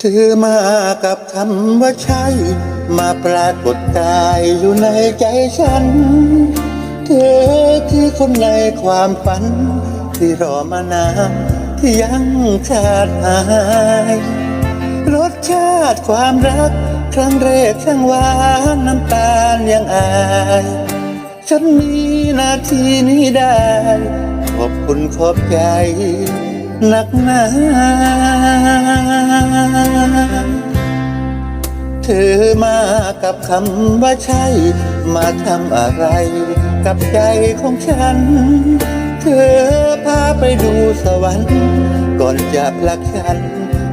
เธอมากับคำว่าใช่ มาปรากฏกายอยู่ในใจฉัน เธอคือคนในความฝัน ที่รอมานานที่ยังขาดหาย รสชาติความรัก ครั้งแรกช่างหวานน้ำตาลยังอาย ฉันมีนาทีนี้ได้ ขอบคุณขอบใจหนักหนา เธอมากับคำว่าใช่ มาทำอะไร กับใจของฉัน เธอพาไปดูสวรรค์ ก่อนจะผลักฉัน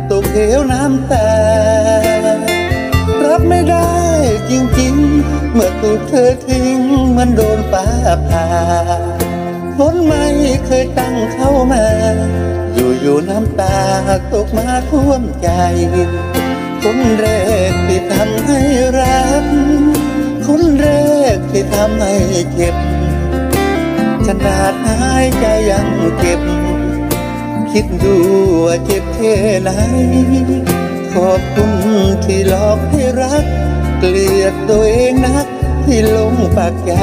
ตกเหวน้ำตา รับไม่ได้จริงๆ เมื่อถูกเธอทิ้งมันโดนฟ้าผ่าฝนไม่เคยตั้งเข้ามา อยู่ๆน้ำตาตกมาท่วมใจ คนแรกที่ทำให้รัก คนแรกที่ทำให้เจ็บขนาดหายใจยังเจ็บ คิดดูว่าเจ็บแค่ไหน ขอบคุณที่หลอกให้รัก เกลียดตัวเองนักที่ลงปากใจ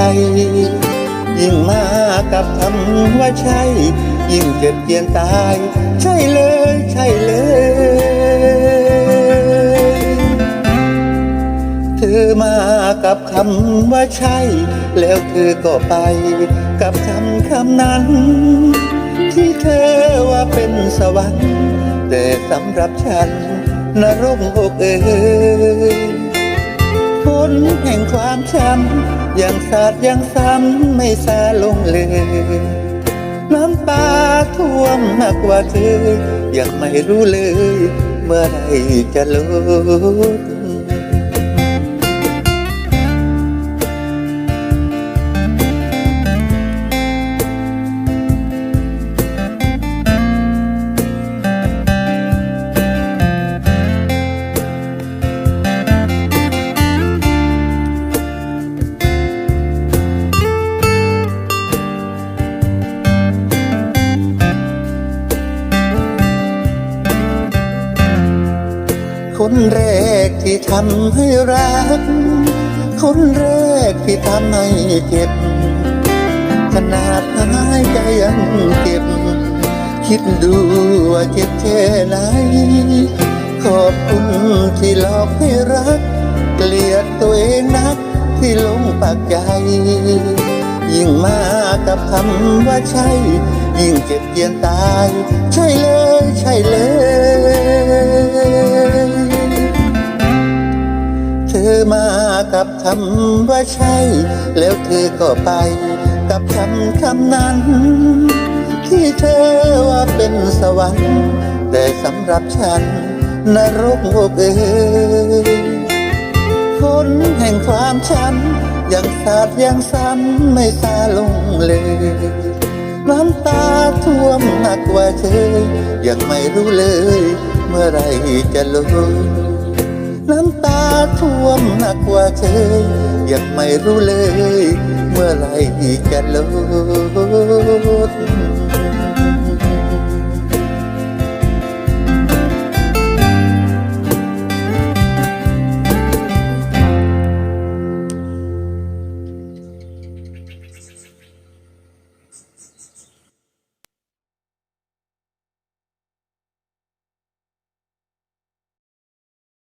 ยิ่งมากับคำว่าใช่ ยิ่งเจ็บเจียนตาย ใช่เลย ใช่เลย กับคำว่าใช่ แล้วเธอก็ไป กับคำคำนั้น ที่เธอว่าเป็นสวรรค์ แต่สำหรับฉันนรกอกเอยฝนแห่งความช้ำยังสาดยังซ้ำไม่ซาลงเลยน้ำตาท่วมมากกว่าเธอ ยังไม่รู้เลย เมื่อไรจะลด คนแรกที่ทำให้รัก คนแรกที่ทำให้เจ็บ ขนาดหายใจยังเจ็บ คิดดูว่าเจ็บแค่ไหน ขอบคุณที่หลอกให้รัก เกลียดตัวเองนักที่ลงปากใจ ยิ่งมากับคำว่าใช่ ยิ่งเจ็บเยียนตาย ใช่เลย ใช่เลย กับคำว่าใช่ แล้วเธอก็ไป กับคำคำนั้น ที่เธอว่าเป็นสวรรค์แต่สำหรับฉันนรกอกเอยฝนแห่งความช้ำยังสาดยังซ้ำไม่ซาลงเลย น้ำตาท่วมหนักกว่าเธอยังไม่รู้เลย เมื่อไรจะลด น้ำตาท่วมหนักกว่าเคยยังไม่รู้เลย เมื่อไหรจะลด